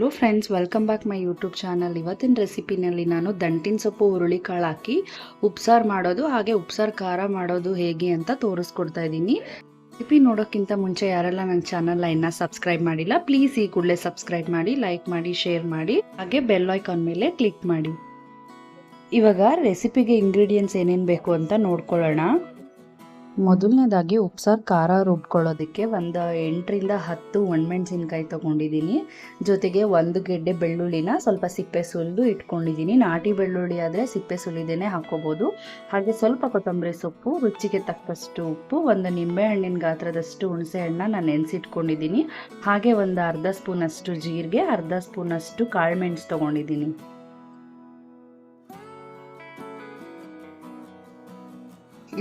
Hello friends welcome back my YouTube channel ಇವತ್ತಿನ ರೆಸಿಪಿನಲ್ಲಿ ನಾನು ದಂಟಿನ ಸೊಪ್ಪು, ಹುರುಳಿಕಾಳು ಹಾಕಿ ಉಪ್ಸಾರು ಮಾಡೋದು, ಹಾಗೆ ಉಪ್ಸಾರು ಖಾರ ಮಾಡೋದು ಹೇಗೆ ಅಂತ ತೋರಿಸ್ಕೊಡ್ತಾ ಇದ್ದೀನಿ. ರೆಸಿಪಿ ನೋಡೋಕ್ಕಿಂತ ಮುಂಚೆ ಯಾರೆಲ್ಲ ನನ್ನ ಚಾನಲ್ನ ಇನ್ನೂ ಸಬ್ಸ್ಕ್ರೈಬ್ ಮಾಡಿಲ್ಲ ಪ್ಲೀಸ್ ಈ ಕೂಡಲೇ ಸಬ್ಸ್ಕ್ರೈಬ್ ಮಾಡಿ ಲೈಕ್ ಮಾಡಿ ಶೇರ್ ಮಾಡಿ, ಹಾಗೆ ಬೆಲ್ ಐಕಾನ್ ಮೇಲೆ ಕ್ಲಿಕ್ ಮಾಡಿ. ಇವಾಗ ರೆಸಿಪಿಗೆ ಇಂಗ್ರೀಡಿಯೆಂಟ್ಸ್ ಏನೇನು ಬೇಕು ಅಂತ ನೋಡ್ಕೊಳ್ಳೋಣ. ಮೊದಲನೇದಾಗಿ ಉಪ್ಸಾರು ಖಾರ ರುಬ್ಕೊಳ್ಳೋದಕ್ಕೆ ಒಂದು ಎಂಟರಿಂದ ಹತ್ತು ಒಣಮೆಣಸಿನ್ಕಾಯಿ ತೊಗೊಂಡಿದ್ದೀನಿ. ಜೊತೆಗೆ ಒಂದು ಗೆಡ್ಡೆ ಬೆಳ್ಳುಳ್ಳಿನ ಸ್ವಲ್ಪ ಸಿಪ್ಪೆ ಸುಲಿದು ಇಟ್ಕೊಂಡಿದ್ದೀನಿ. ನಾಟಿ ಬೆಳ್ಳುಳ್ಳಿ ಆದರೆ ಸಿಪ್ಪೆ ಸುಲಿದೇನೆ ಹಾಕೋಬೋದು ಹಾಗೆ ಸ್ವಲ್ಪ ಕೊತ್ತಂಬರಿ ಸೊಪ್ಪು, ರುಚಿಗೆ ತಕ್ಕಷ್ಟು ಉಪ್ಪು, ಒಂದು ನಿಂಬೆಹಣ್ಣಿನ ಗಾತ್ರದಷ್ಟು ಹುಣಸೆ ಹಣ್ಣ ನಾನು ನೆನೆಸಿಟ್ಕೊಂಡಿದ್ದೀನಿ. ಹಾಗೆ ಒಂದು ಅರ್ಧ ಸ್ಪೂನಷ್ಟು ಜೀರಿಗೆ, ಅರ್ಧ ಸ್ಪೂನಷ್ಟು ಕಾಳುಮೆಣಸು ತೊಗೊಂಡಿದ್ದೀನಿ.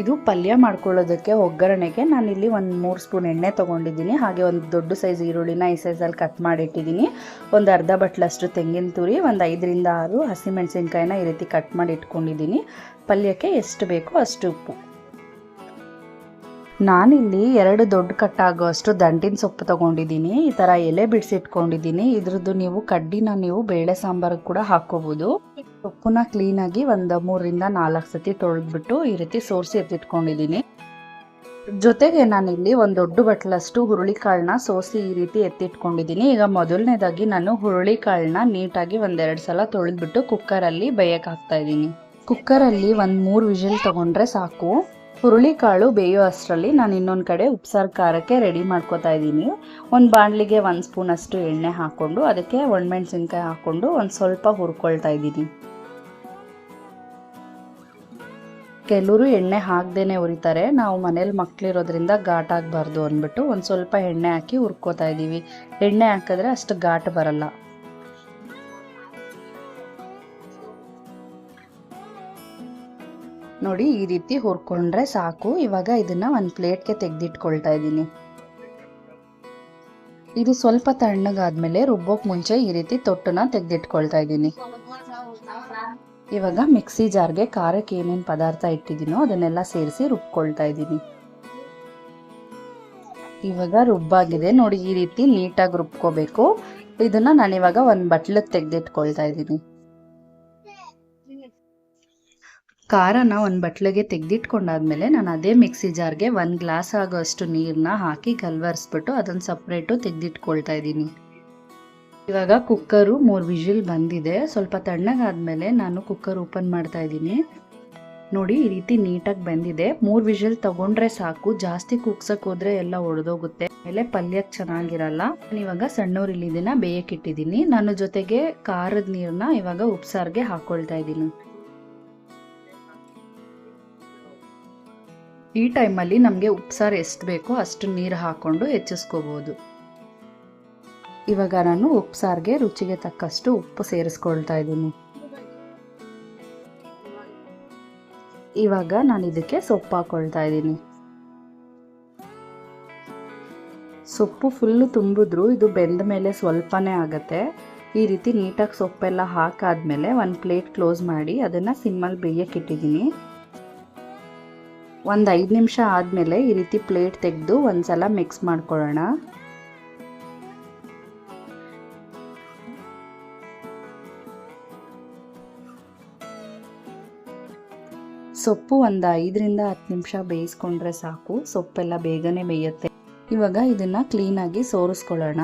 ಇದು ಪಲ್ಯ ಮಾಡ್ಕೊಳ್ಳೋದಕ್ಕೆ ಒಗ್ಗರಣೆಗೆ ನಾನಿಲ್ಲಿ ಒಂದು ಮೂರು ಸ್ಪೂನ್ ಎಣ್ಣೆ ತೊಗೊಂಡಿದ್ದೀನಿ. ಹಾಗೆ ಒಂದು ದೊಡ್ಡ ಸೈಜ್ ಈರುಳ್ಳಿನ ಈ ಸೈಜಲ್ಲಿ ಕಟ್ ಮಾಡಿ ಇಟ್ಟಿದ್ದೀನಿ ಒಂದು ಅರ್ಧ ಬಟ್ಲಷ್ಟು ತೆಂಗಿನ ತುರಿ, ಒಂದು ಐದರಿಂದ ಆರು ಹಸಿಮೆಣಸಿನ್ಕಾಯಿನ ಈ ರೀತಿ ಕಟ್ ಮಾಡಿ ಇಟ್ಕೊಂಡಿದ್ದೀನಿ. ಪಲ್ಯಕ್ಕೆ ಎಷ್ಟು ಬೇಕೋ ಅಷ್ಟು ಉಪ್ಪು. ನಾನಿಲ್ಲಿ ಎರಡು ದೊಡ್ಡ ಕಟ್ಟಾಗುವಷ್ಟು ದಂಟಿನ ಸೊಪ್ಪು ತೊಗೊಂಡಿದ್ದೀನಿ, ಈ ಥರ ಎಲೆ ಬಿಡಿಸಿಟ್ಕೊಂಡಿದ್ದೀನಿ ಇದ್ರದ್ದು ನೀವು ಕಡ್ಡಿನ ನೀವು ಬೇಳೆ ಸಾಂಬಾರು ಕೂಡ ಹಾಕೋಬೋದು ಸೊಪ್ಪನ್ನ ಕ್ಲೀನಾಗಿ ಒಂದು ಮೂರರಿಂದ ನಾಲ್ಕು ಸತಿ ತೊಳೆದ್ಬಿಟ್ಟು ಈ ರೀತಿ ಸೋರಿಸಿ ಎತ್ತಿಟ್ಕೊಂಡಿದ್ದೀನಿ. ಜೊತೆಗೆ ನಾನಿಲ್ಲಿ ಒಂದು ದೊಡ್ಡ ಬಟ್ಲಷ್ಟು ಹುರುಳಿಕಾಳನ್ನ ಸೋಸಿ ಈ ರೀತಿ ಎತ್ತಿಟ್ಕೊಂಡಿದ್ದೀನಿ. ಈಗ ಮೊದಲನೇದಾಗಿ ನಾನು ಹುರುಳಿಕಾಳನ್ನ ನೀಟಾಗಿ ಒಂದೆರಡು ಸಲ ತೊಳೆದ್ಬಿಟ್ಟು ಕುಕ್ಕರಲ್ಲಿ ಬೇಯಕ್ಕೆ ಹಾಕ್ತಾ ಇದ್ದೀನಿ. ಕುಕ್ಕರಲ್ಲಿ ಒಂದು ಮೂರು ವಿಷಲ್ ತೊಗೊಂಡ್ರೆ ಸಾಕು. ಹುರುಳಿಕಾಳು ಬೇಯೋ ಅಷ್ಟರಲ್ಲಿ ನಾನು ಇನ್ನೊಂದು ಕಡೆ ಉಪ್ಸಾರು ಖಾರಕ್ಕೆ ರೆಡಿ ಮಾಡ್ಕೋತಾ ಇದ್ದೀನಿ. ಒಂದು ಬಾಣಲಿಗೆ ಒಂದು ಸ್ಪೂನ್ ಅಷ್ಟು ಎಣ್ಣೆ ಹಾಕ್ಕೊಂಡು ಅದಕ್ಕೆ ಒಣಮೆಣ್ಸಿನ್ಕಾಯಿ ಹಾಕ್ಕೊಂಡು ಒಂದು ಸ್ವಲ್ಪ ಹುರ್ಕೊಳ್ತಾ ಇದ್ದೀನಿ. ಕೆಲವರು ಎಣ್ಣೆ ಹಾಕ್ದೇ ಉರಿತಾರೆ. ನಾವು ಮನೇಲಿ ಮಕ್ಕಳಿರೋದ್ರಿಂದ ಘಾಟ್ ಆಗಬಾರ್ದು ಅಂದ್ಬಿಟ್ಟು ಒಂದು ಸ್ವಲ್ಪ ಎಣ್ಣೆ ಹಾಕಿ ಹುರ್ಕೋತಾ ಇದ್ದೀವಿ ಎಣ್ಣೆ ಹಾಕಿದ್ರೆ ಅಷ್ಟು ಘಾಟ್ ಬರಲ್ಲ. ನೋಡಿ, ಈ ರೀತಿ ಹುರ್ಕೊಂಡ್ರೆ ಸಾಕು. ಇವಾಗ ಇದನ್ನ ಒಂದು ಪ್ಲೇಟ್ಗೆ ತೆಗೆದಿಟ್ಕೊಳ್ತಾ ಇದ್ದೀನಿ. ಇದು ಸ್ವಲ್ಪ ತಣ್ಣಗಾದ್ಮೇಲೆ ರುಬ್ಬೋಕ್ ಮುಂಚೆ ಈ ರೀತಿ ತೊಟ್ಟನ ತೆಗೆದಿಟ್ಕೊಳ್ತಾ ಇದ್ದೀನಿ. ಇವಾಗ ಮಿಕ್ಸಿ ಜಾರ್ಗೆ ಖಾರಕ್ಕೆ ಏನೇನು ಪದಾರ್ಥ ಇಟ್ಟಿದ್ದೀನೋ ಅದನ್ನೆಲ್ಲ ಸೇರಿಸಿ ರುಬ್ಕೊಳ್ತಾ ಇದ್ದೀನಿ. ಇವಾಗ ರುಬ್ಬಾಗಿದೆ. ನೋಡಿ, ಈ ರೀತಿ ನೀಟಾಗಿ ರುಬ್ಕೋಬೇಕು. ಇದನ್ನ ನಾನಿವಾಗ ಒಂದು ಬಟ್ಲಕ್ಕೆ ತೆಗೆದಿಟ್ಕೊಳ್ತಾ ಇದ್ದೀನಿ. ಖಾರನ ಒಂದು ಬಟ್ಲಿಗೆ ತೆಗೆದಿಟ್ಕೊಂಡಾದ್ಮೇಲೆ ನಾನು ಅದೇ ಮಿಕ್ಸಿ ಜಾರ್ಗೆ ಒಂದು ಗ್ಲಾಸ್ ಆಗೋಷ್ಟು ನೀರನ್ನ ಹಾಕಿ ಕಲ್ವರ್ಸ್ಬಿಟ್ಟು ಅದನ್ನು ಸಪ್ರೇಟು ತೆಗೆದಿಟ್ಕೊಳ್ತಾ ಇದ್ದೀನಿ. ಇವಾಗ ಕುಕ್ಕರು ಮೂರು ವಿಜಿಲ್ ಬಂದಿದೆ. ಸ್ವಲ್ಪ ತಣ್ಣಗಾದ್ಮೇಲೆ ನಾನು ಕುಕ್ಕರ್ ಓಪನ್ ಮಾಡ್ತಾ ಇದ್ದೀನಿ. ನೋಡಿ, ಈ ರೀತಿ ನೀಟಾಗಿ ಬಂದಿದೆ. ಮೂರು ವಿಜಿಲ್ ತಗೊಂಡ್ರೆ ಸಾಕು. ಜಾಸ್ತಿ ಕುಗ್ಸಕ್ಕೆ ಹೋದ್ರೆ ಎಲ್ಲ ಒಡೆದೋಗುತ್ತೆ. ಆಮೇಲೆ ಪಲ್ಯಕ್ಕೆ ಚೆನ್ನಾಗಿರಲ್ಲ. ಇವಾಗ ಸಣ್ಣೂರಿಲ್ಲಿ ಇದನ್ನ ಬೇಯಕ್ಕಿಟ್ಟಿದ್ದೀನಿ ನಾನು ಜೊತೆಗೆ ಖಾರದ ನೀರನ್ನ ಇವಾಗ ಉಪ್ಸಾರ್ಗೆ ಹಾಕೊಳ್ತಾ ಇದ್ದೀನಿ. ಈ ಟೈಮಲ್ಲಿ ನಮಗೆ ಉಪ್ಸಾರು ಎಷ್ಟು ಬೇಕೋ ಅಷ್ಟು ನೀರು ಹಾಕ್ಕೊಂಡು ಹೆಚ್ಚಿಸ್ಕೋಬೋದು. ಇವಾಗ ನಾನು ಉಪ್ಸಾರಿಗೆ ರುಚಿಗೆ ತಕ್ಕಷ್ಟು ಉಪ್ಪು ಸೇರಿಸ್ಕೊಳ್ತಾ ಇದ್ದೀನಿ. ಇವಾಗ ನಾನು ಇದಕ್ಕೆ ಸೊಪ್ಪು ಹಾಕೊಳ್ತಾ ಇದ್ದೀನಿ. ಸೊಪ್ಪು ಫುಲ್ಲು ತುಂಬಿದ್ರು ಇದು ಬೆಂದ ಮೇಲೆ ಸ್ವಲ್ಪನೇ ಆಗುತ್ತೆ. ಈ ರೀತಿ ನೀಟಾಗಿ ಸೊಪ್ಪೆಲ್ಲ ಹಾಕಾದ್ಮೇಲೆ ಒಂದು ಪ್ಲೇಟ್ ಕ್ಲೋಸ್ ಮಾಡಿ ಅದನ್ನು ಸಿಮ್ಮಲ್ಲಿ ಬೇಯಕ್ಕಿಟ್ಟಿದ್ದೀನಿ ಒಂದು ಐದು ನಿಮಿಷ ಆದಮೇಲೆ ಈ ರೀತಿ ಪ್ಲೇಟ್ ತೆಗೆದು ಒಂದ್ಸಲ ಮಿಕ್ಸ್ ಮಾಡ್ಕೊಳ್ಳೋಣ. ಸೊಪ್ಪು ಒಂದು ಐದರಿಂದ ಹತ್ತು ನಿಮಿಷ ಬೇಯಿಸ್ಕೊಂಡ್ರೆ ಸಾಕು. ಸೊಪ್ಪೆಲ್ಲ ಬೇಗನೆ ಬೇಯುತ್ತೆ. ಇವಾಗ ಇದನ್ನು ಕ್ಲೀನಾಗಿ ಸೋರಿಸ್ಕೊಳ್ಳೋಣ.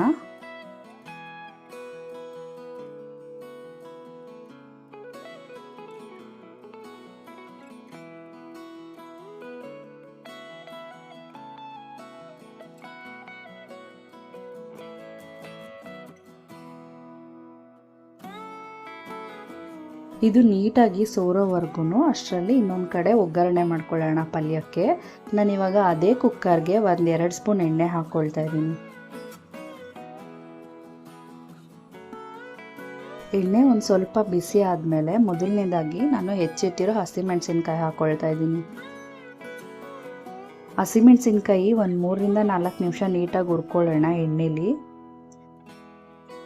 ಇದು ನೀಟಾಗಿ ಸೋರೋವರೆಗೂ ಅಷ್ಟರಲ್ಲಿ ಇನ್ನೊಂದು ಕಡೆ ಒಗ್ಗರಣೆ ಮಾಡ್ಕೊಳ್ಳೋಣ ಪಲ್ಯಕ್ಕೆ. ನಾನು ಇವಾಗ ಅದೇ ಕುಕ್ಕರ್ಗೆ ಒಂದು ಎರಡು ಸ್ಪೂನ್ ಎಣ್ಣೆ ಹಾಕ್ಕೊಳ್ತಾ ಇದ್ದೀನಿ. ಎಣ್ಣೆ ಒಂದು ಸ್ವಲ್ಪ ಬಿಸಿ ಆದಮೇಲೆ ಮೊದಲನೇದಾಗಿ ನಾನು ಹೆಚ್ಚಿಟ್ಟಿರೋ ಹಸಿಮೆಣಸಿನ್ಕಾಯಿ ಹಾಕ್ಕೊಳ್ತಾ ಇದ್ದೀನಿ. ಹಸಿಮೆಣಸಿನ್ಕಾಯಿ ಒಂದು ಮೂರರಿಂದ ನಾಲ್ಕು ನಿಮಿಷ ನೀಟಾಗಿ ಹುರ್ಕೊಳ್ಳೋಣ ಎಣ್ಣೆಲಿ.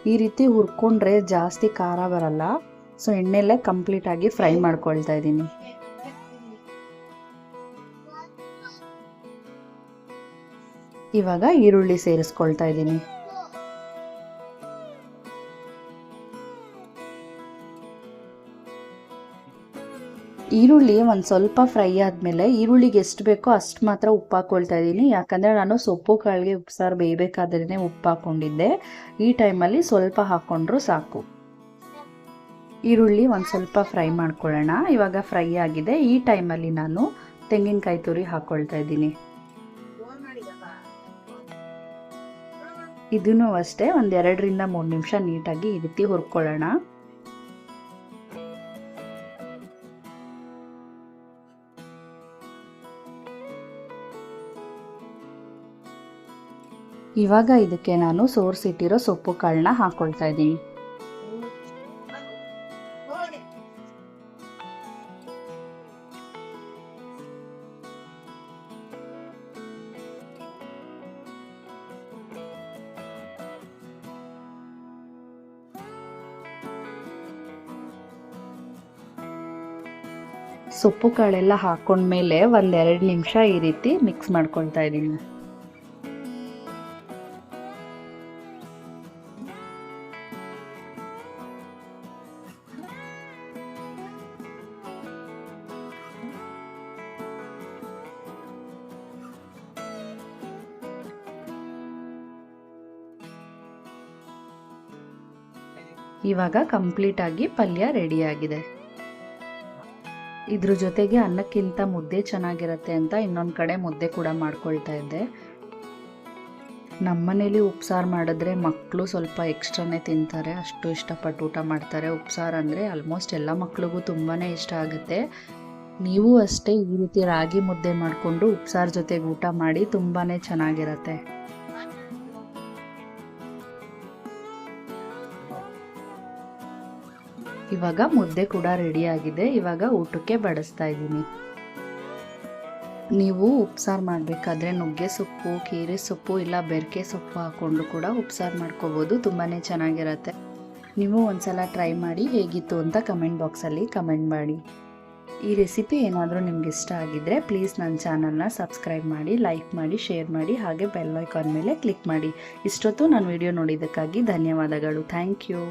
ಈ ರೀತಿ ಹುರ್ಕೊಂಡ್ರೆ ಜಾಸ್ತಿ ಖಾರ ಬರಲ್ಲ. ಸೊ ಎಣ್ಣೆಲ್ಲೇ ಕಂಪ್ಲೀಟಾಗಿ ಫ್ರೈ ಮಾಡ್ಕೊಳ್ತಾ ಇದ್ದೀನಿ. ಇವಾಗ ಈರುಳ್ಳಿ ಸೇರಿಸ್ಕೊಳ್ತಾ ಇದ್ದೀನಿ. ಈರುಳ್ಳಿ ಒಂದು ಸ್ವಲ್ಪ ಫ್ರೈ ಆದಮೇಲೆ ಈರುಳ್ಳಿಗೆ ಎಷ್ಟು ಬೇಕೋ ಅಷ್ಟು ಮಾತ್ರ ಉಪ್ಪು ಹಾಕ್ಕೊಳ್ತಾ ಇದ್ದೀನಿ. ಯಾಕಂದರೆ ನಾನು ಸೊಪ್ಪು, ಕಾಳಿಗೆ ಉಪ್ಸಾರು ಬೇಯಬೇಕಾದ್ರೆ ಉಪ್ಪು ಹಾಕ್ಕೊಂಡಿದ್ದೆ ಈ ಟೈಮಲ್ಲಿ ಸ್ವಲ್ಪ ಹಾಕ್ಕೊಂಡ್ರು ಸಾಕು. ಈರುಳ್ಳಿ ಒಂದು ಸ್ವಲ್ಪ ಫ್ರೈ ಮಾಡ್ಕೊಳ್ಳೋಣ. ಇವಾಗ ಫ್ರೈ ಆಗಿದೆ. ಈ ಟೈಮಲ್ಲಿ ನಾನು ತೆಂಗಿನಕಾಯಿ ತುರಿ ಹಾಕ್ಕೊಳ್ತಾ ಇದ್ದೀನಿ. ಇದನ್ನು ಅಷ್ಟೇ ಒಂದು ಎರಡರಿಂದ ಮೂರು ನಿಮಿಷ ನೀಟಾಗಿ ಈ ರೀತಿ ಹುರ್ಕೊಳ್ಳೋಣ. ಇವಾಗ ಇದಕ್ಕೆ ನಾನು ಸೋರ್ಸಿಟ್ಟಿರೋ ಸೊಪ್ಪು ಕಾಳನ್ನ ಹಾಕ್ಕೊಳ್ತಾ ಇದ್ದೀನಿ. ಸೊಪ್ಪು ಕಾಳೆಲ್ಲ ಹಾಕೊಂಡ್ಮೇಲೆ ಒಂದೆರಡು ನಿಮಿಷ ಈ ರೀತಿ ಮಿಕ್ಸ್ ಮಾಡ್ಕೊಳ್ತಾ ಇದ್ದೀನಿ. ಇವಾಗ ಕಂಪ್ಲೀಟ್ ಆಗಿ ಪಲ್ಯ ರೆಡಿಯಾಗಿದೆ. ಇದ್ರ ಜೊತೆಗೆ ಅನ್ನಕ್ಕಿಂತ ಮುದ್ದೆ ಚೆನ್ನಾಗಿರತ್ತೆ ಅಂತ ಇನ್ನೊಂದು ಕಡೆ ಮುದ್ದೆ ಕೂಡ ಮಾಡ್ಕೊಳ್ತಾ ಇದ್ದೆ. ನಮ್ಮನೇಲಿ ಉಪ್ಸಾರು ಮಾಡಿದ್ರೆ ಮಕ್ಕಳು ಸ್ವಲ್ಪ ಎಕ್ಸ್ಟ್ರಾನೇ ತಿಂತಾರೆ, ಅಷ್ಟು ಇಷ್ಟಪಟ್ಟು ಊಟ ಮಾಡ್ತಾರೆ. ಉಪ್ಸಾರು ಅಂದರೆ ಆಲ್ಮೋಸ್ಟ್ ಎಲ್ಲ ಮಕ್ಳಿಗೂ ತುಂಬಾ ಇಷ್ಟ ಆಗುತ್ತೆ. ನೀವು ಅಷ್ಟೇ ಈ ರೀತಿ ರಾಗಿ ಮುದ್ದೆ ಮಾಡಿಕೊಂಡು ಉಪ್ಸಾರು ಜೊತೆಗೆ ಊಟ ಮಾಡಿ ತುಂಬಾ ಚೆನ್ನಾಗಿರತ್ತೆ. ಇವಾಗ ಮುದ್ದೆ ಕೂಡ ರೆಡಿ ಆಗಿದೆ. ಇವಾಗ ಊಟಕ್ಕೆ ಬಡಿಸ್ತಾ ಇದ್ದೀನಿ. ನೀವು ಉಪ್ಸಾರು ಮಾಡಬೇಕಾದ್ರೆ ನುಗ್ಗೆ ಸೊಪ್ಪು, ಕೀರೆ ಸೊಪ್ಪು, ಇಲ್ಲ ಬೆರಕೆ ಸೊಪ್ಪು ಹಾಕ್ಕೊಂಡು ಕೂಡ ಉಪ್ಸಾರು ಮಾಡ್ಕೋಬೋದು. ತುಂಬಾ ಚೆನ್ನಾಗಿರತ್ತೆ. ನೀವು ಒಂದ್ಸಲ ಟ್ರೈ ಮಾಡಿ ಹೇಗಿತ್ತು ಅಂತ ಕಮೆಂಟ್ ಬಾಕ್ಸಲ್ಲಿ ಕಮೆಂಟ್ ಮಾಡಿ. ಈ ರೆಸಿಪಿ ಏನಾದರೂ ನಿಮ್ಗೆ ಇಷ್ಟ ಆಗಿದ್ದರೆ ಪ್ಲೀಸ್ ನನ್ನ ಚಾನಲ್ನ ಸಬ್ಸ್ಕ್ರೈಬ್ ಮಾಡಿ, ಲೈಕ್ ಮಾಡಿ, ಶೇರ್ ಮಾಡಿ, ಹಾಗೆ ಬೆಲ್ ಐಕಾನ್ ಮೇಲೆ ಕ್ಲಿಕ್ ಮಾಡಿ. ಇಷ್ಟೊತ್ತು ನಾನು ವಿಡಿಯೋ ನೋಡಿದ್ದಕ್ಕಾಗಿ ಧನ್ಯವಾದಗಳು. Thank you.